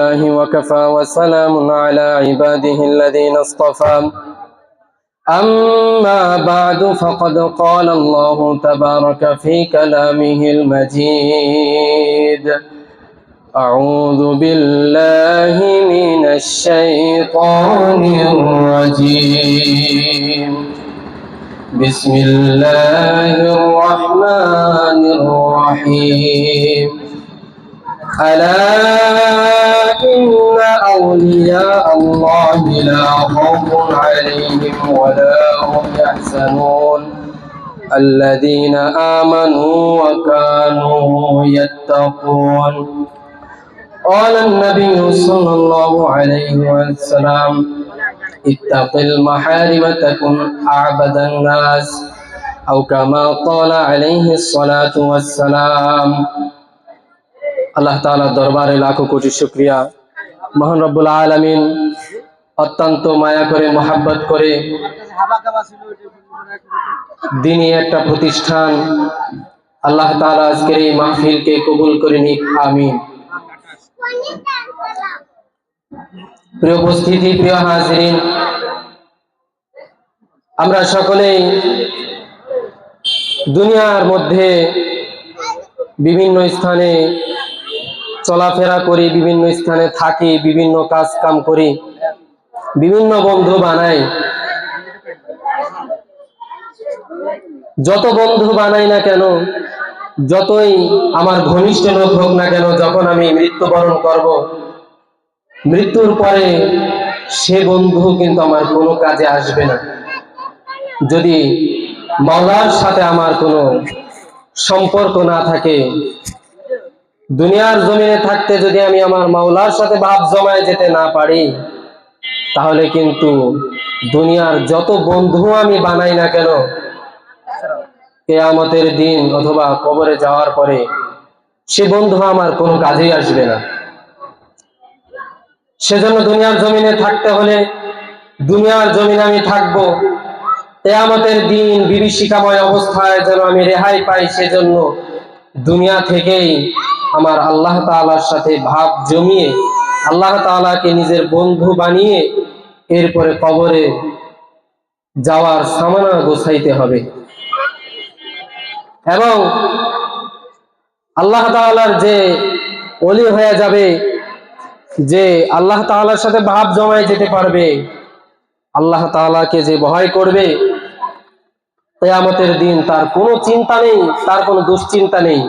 الله وكفى وسلام على عباده الذين اصطفى. أما بعد فقد قال الله تبارك في كلامه المجيد أعوذ بالله من الشيطان الرجيم. بسم الله الرحمن الرحيم. ألا إن أولياء الله لا خوف عليهم ولا هم يحزنون الذين آمنوا وكانوا يتقون قال النبي صلى الله عليه وسلم اتق المحارم تكن أعبد الناس أو كما قال عليه الصلاة والسلام আল্লাহ তাআলার দরবারে লাখো কোটি শুকরিয়া। মহান রব্বুল আলামিন অত্যন্ত মায়া করে, মোহাব্বত করে দিনই একটা প্রতিষ্ঠান আল্লাহ তাআলা আজকের এই মাহফিলকে কবুল করে নিক, আমিন। প্রিয় উপস্থিতি, প্রিয় হাজিরিন, আমরা সকলেই দুনিয়ার মধ্যে বিভিন্ন স্থানে চলাফেরা করি, বিভিন্ন স্থানে থাকি, বিভিন্ন কাজ কাম করি, বিভিন্ন বন্ধু বানাই। যত বন্ধু বানাই না কেন, যতই আমার ঘনিষ্ঠ লোক হোক না কেন, যখন আমি মৃত্যুবরণ করব, মৃত্যুর পরে সে বন্ধু কিন্তু আমার কোনো কাজে আসবে না। যদি মাওলার সাথে আমার কোনো সম্পর্ক না থাকে দুনিয়ার জমিনে থাকতে যদি আমি আমার মাওলার সাথে ভাব জমায় যেতে না পারি, তাহলে কিন্তু দুনিয়ার যত বন্ধু আমি বানাই না কেন, কেয়ামতের দিন অথবা কবরে যাওয়ার পরে সে বন্ধু আমার কোনো কাজেই আসবে না। সেজন্য দুনিয়ার জমিনে থাকতে হলে দুনিয়ার জমিনে আমি থাকব। কেয়ামতের দিন বিভীষিকাময় অবস্থায় যেন আমি রেহাই পাই, সেজন্য দুনিয়া থেকেই আমার আল্লাহ তাআলার সাথে ভাব জমিয়ে, আল্লাহ তাআলাকে নিজের বন্ধু বানিয়ে এরপরে কবরে যাওয়ার সামানা গোছাইতে হবে। এবং আল্লাহ তাআলার যে অলি হয়ে যাবে, যে আল্লাহ তাআলার সাথে ভাব জমায় যেতে পারবে, আল্লাহ তাআলাকে যে ভয় করবে, কেয়ামতের দিন তার কোনো চিন্তা নেই, তার কোনো দুশ্চিন্তা নেই।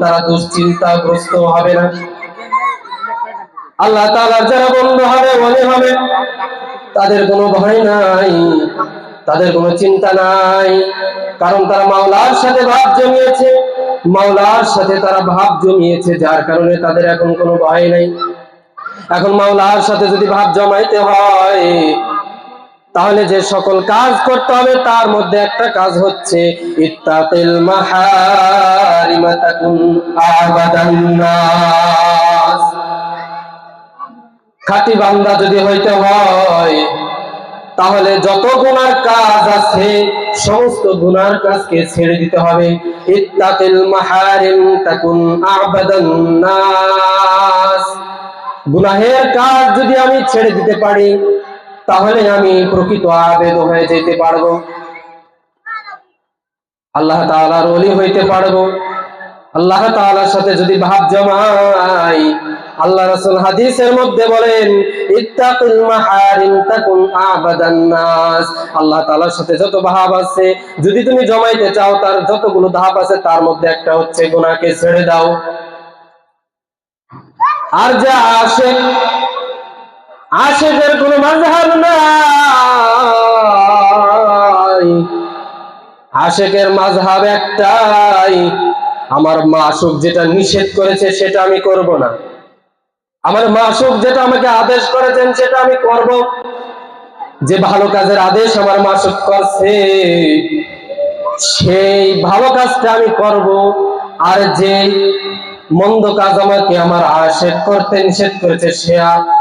তারা দুশ্চিন্তাগ্রস্ত হবে না। আল্লাহ তাআলার যারা বন্ধু হবে ওলি হবে, তাদের কোনো ভয় নাই, তাদের কোনো চিন্তা নাই, কারণ তারা মাওলার সাথে ভাব জমিয়েছে, মাওলার সাথে তারা ভাব জমিয়েছে, যার কারণে তাদের এখন কোনো ভয় নাই। এখন মাওলার সাথে যদি ভাব জমাইতে হয় তাহলে যে সকল কাজ করতে হবে, তার মধ্যে একটা কাজ হচ্ছে ইত্তাকিল মাহারিমা তাকুন আবাদান খাঁটি বান্দা যদি হইতে হয়, তাহলে যত গুনার কাজ আছে, সমস্ত গুনার কাজকে ছেড়ে দিতে হবে ইত্তাকিল মাহারিম তাকুন আবাদান নাস। গুনাহের কাজ যদি আমি ছেড়ে দিতে পারি তাহলে আমি প্রকৃত আবেদ হয়ে যেতে পারব। আল্লাহ তাআলার ওলি হইতে পারব। আল্লাহ তাআলার সাথে যদি ভাব জমাই, আল্লাহ রাসূল হাদিসের মধ্যে বলেন আল্লাহ তাআলার সাথে যত ভাব আছে, যদি তুমি জমাইতে চাও, তার যতগুলো ধাপ আছে, তার মধ্যে একটা হচ্ছে গুনাহকে ছেড়ে দাও। আর যা আসে আশেকের কোন মাঝহাব নাই। আশেকের মাঝহাব একটাই, আমার মাসুক যেটা নিষেধ করেছে সেটা আমি করব না। আমার মাসুক যেটা আমাকে আদেশ করেছেন সেটা আমি করব। যে ভালো কাজের আদেশ আমার মাসুক করছে, সেই ভালো কাজটা আমি করব। আর যে মন্দ কাজ আমাকে আমার আশেক করতে নিষেধ করেছে সে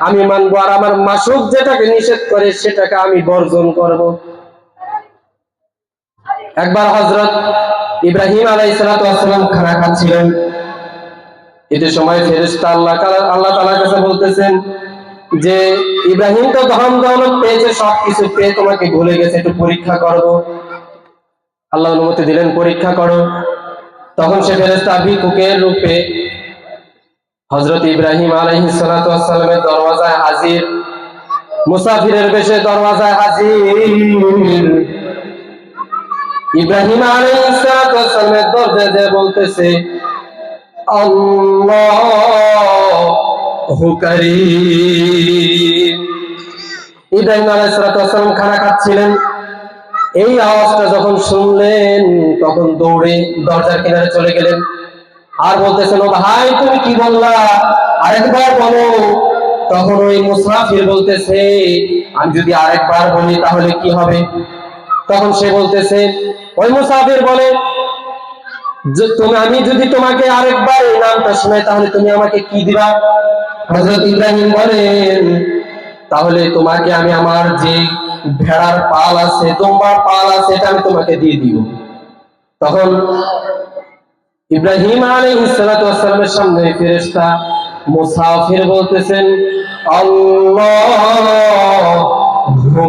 আমি মানবো আর আমার মাসুক যেটাকে নিষেধ করে সেটাকে আমি বর্জন করব। একবার হজরত ইব্রাহিম আলাই সালাম খানা খাচ্ছিলেন। এতে সময় ফেরেস্তা আল্লাহ আল্লাহ তালার কাছে বলতেছেন যে, ইব্রাহিম তো ধন দৌলত পেয়েছে, সবকিছু পেয়ে তোমাকে ভুলে গেছে, একটু পরীক্ষা করব। আল্লাহ অনুমতি দিলেন, পরীক্ষা করো। তখন সে ফেরেস্তা ভিক্ষুকের রূপে হজরত ইব্রাহিম আলহিসালামের দরওয়াজায় হাজির। মুসাফিরের বেশে দরওয়াজায় হাজির। ইব্রাহিম আলহিসালামের দরজা যে বলতেছে ইব্রাহিম আলাইহিসসালাম খানা খাচ্ছিলেন। এই আওয়াজটা যখন শুনলেন, তখন দৌড়ে দরজার কিনারে চলে গেলেন। আর বলতেছেন ও ভাই তুমি কি বললা? আরেকবার বলো। তখন ওই মুসাফির বলতেছে, আমি যদি আরেকবার বলি তাহলে কি হবে? তখন সে বলতেছে, ওই মুসাফির বলে তুমি, আমি যদি তোমাকে আরেকবার এই নামটা শোনাই তাহলে তুমি আমাকে কি দিবা? হযরত ইব্রাহিম বলেন, তাহলে তোমাকে আমি আমার যে ভেড়ার পাল আছে, তোমার পাল আছে এটা আমি তোমাকে দিয়ে দিব। তখন ইব্রাহিম আলাইহিস সালাতু ওয়াসসালামের সামনে ফেরেশতা মুসাফির বলতেছেন, আল্লাহু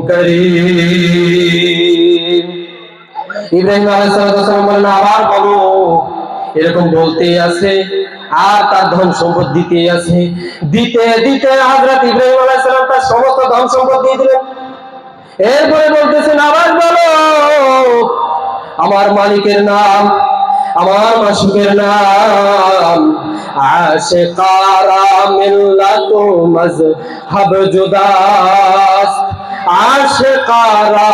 করিম। ইব্রাহিম আলাইহিস সালাতু বলেন, আবার বলো। এরকম বলতেই আছে, আর তার ধন সম্পদ দিতেই আছে। দিতে দিতে হযরত ইব্রাহিম আলাইহিস সালাম তার সমস্ত ধন সম্পদ দিয়ে দিলেন। এরপরে বলতেছেন, আবার বলো, আমার মালিকের নাম আমার মাসুকের নাম আশিকারা মিল্লাতু মজহব জুদাস। আশিকারা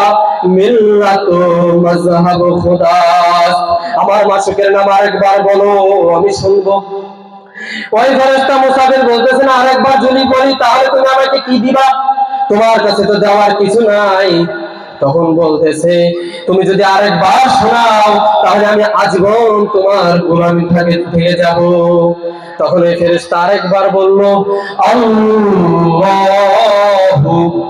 মিল্লাতু মজহব খুদাস। আমার মাসুকের নাম আরেকবার বলো, আমি শুনব। ওই ফেরেশতা মুসাফির বলতেছেন, আরেকবার যদি বলি, তাহলে তুমি আমাকে কি দিবা? তোমার কাছে তো দেওয়ার কিছু নাই। তখন বলতেছে, তুমি যদি আরেকবার শোনাও, তাহলে আমি আজীবন তোমার গোলামি থেকে থেকে যাব। তখন ওই ফেরেশতা আরেকবার বলল, আল্লাহু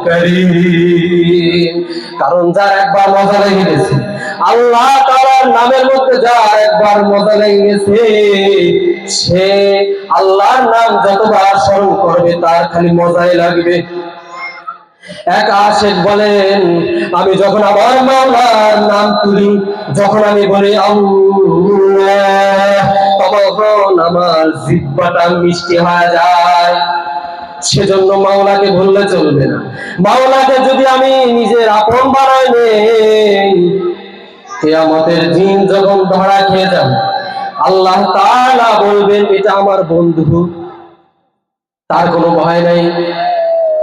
করিম। কারণ যার একবার মজা লেগে গেছে, আল্লাহ তাআলার নামের মধ্যে যার একবার মজা লেগে গেছে, সে আল্লাহর নাম যতবার স্মরণ করবে, তার খালি মজাই লাগবে। এক আশেক বলেন, আমি যখন আমার মাওলার নাম তুলি, যখন আমি বলি তখন আমার জিব্বাটা মিষ্টি হয়ে যায়। সেজন্য মাওলাকে ভুললে চলবে না। মাওলাকে যদি আমি নিজের আপন বানাই নেই, কেয়ামতের দিন যখন ধরা খেয়ে যাব, আল্লাহ তাআলা বলবেন, এটা আমার বন্ধু। তার কোনো ভয় নাই।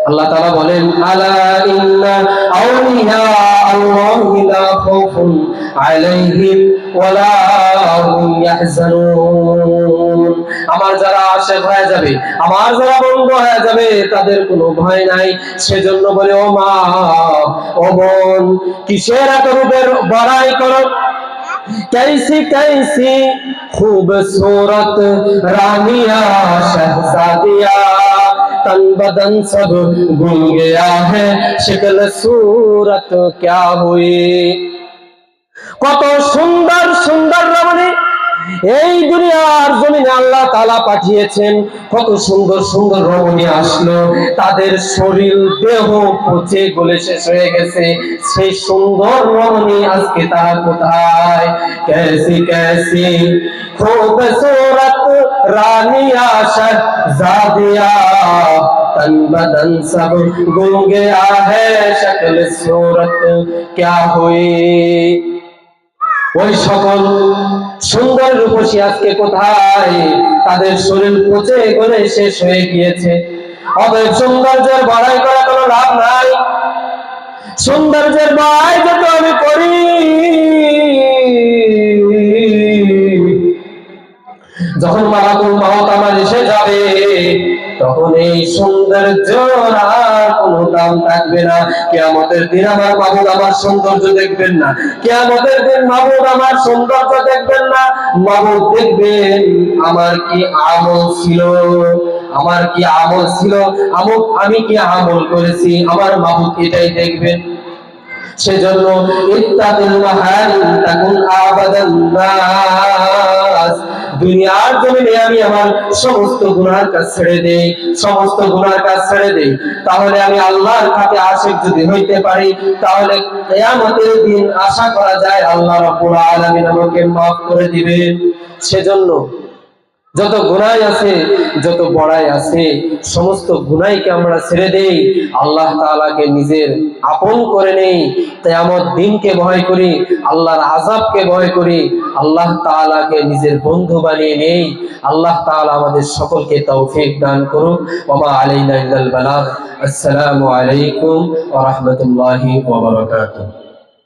আল্লাহ তাআলা বলেন আলা ইন্না আউলিয়া আল্লাহি লা খাউফুন আলাইহিম ওয়ালা হুম ইয়াহজানুন আমার যারা আশেক হয়ে যাবে আমার যারা বন্ধু হয়ে যাবে তাদের কোনো ভয় নাই সেজন্য বলে ও মা ও বোন কিসের এত রূপের বড়াই করো कैसी कैसी खूबसूरत रानिया शहजादिया तन बदन सब गुम गया है शक्ल सूरत क्या हुई কত সুন্দর সুন্দর রমণী এই দুনিয়ার জমিনে আল্লাহ তালা পাঠিয়েছেন কত সুন্দর সুন্দর রমণী আসলো তাদের শরীর দেহ পচে গলে শেষ হয়ে গেছে সেই সুন্দর রমণী আজকে তারা কোথায় कैसी कैसी खूबसूरत रानिया शहजादिया तन बदन सब गुम गया है शक्ल सूरत क्या हुई ওই সকল সুন্দর রূপসী আজকে কোথায় তাদের শরীর পচে গলে শেষ হয়ে গিয়েছে অতএব সৌন্দর্যের বড়াই করা কোনো লাভ নাই সৌন্দর্যের বড়াই যত আমি করি তখন এই সৌন্দর্য কোনো দাম থাকবে না। কেয়ামতের দিন আমার মাহবুব আমার সৌন্দর্য দেখবেন না। কেয়ামতের দিন মাহবুব আমার সৌন্দর্য দেখবেন না। মাহবুব দেখবেন, আমার কি আমল ছিল? আমার কি আমল ছিল? আমল আমি কি আমল করেছি? আমার মাহবুব এটাই দেখবেন। সেজন্য ইত্তাকুল মাহারিম তাকুন আবাদান নাস দুনিয়ার জমিনে আমি আমার সমস্ত গুনার কাজ ছেড়ে দেই, সমস্ত গুনার কাজ ছেড়ে দেই, তাহলে আমি আল্লাহর কাছে আশিক যদি হইতে পারি, তাহলে কিয়ামতের দিন আশা করা যায় আল্লাহ রাব্বুল আলামিন আমাকে মাফ করে দিবেন। সেজন্য যত গুনাই আছে, যত বড়াই আছে, সমস্ত গুনাইকে আমরা ছেড়ে দেই। আল্লাহ তাআলাকে নিজের আপন করে নেই। কিয়ামত দিনকে ভয় করি, আল্লাহর আযাবকে ভয় করি। আল্লাহ তাআলাকে নিজের বন্ধু বানিয়ে নেই। আল্লাহ তাআলা আমাদের সকলকে তৌফিক দান করুন ওয়া মা আলাইনা ইল্লাল বালাগ। আসসালামু আলাইকুম ওয়া রাহমাতুল্লাহি ওয়া বারাকাতুহু।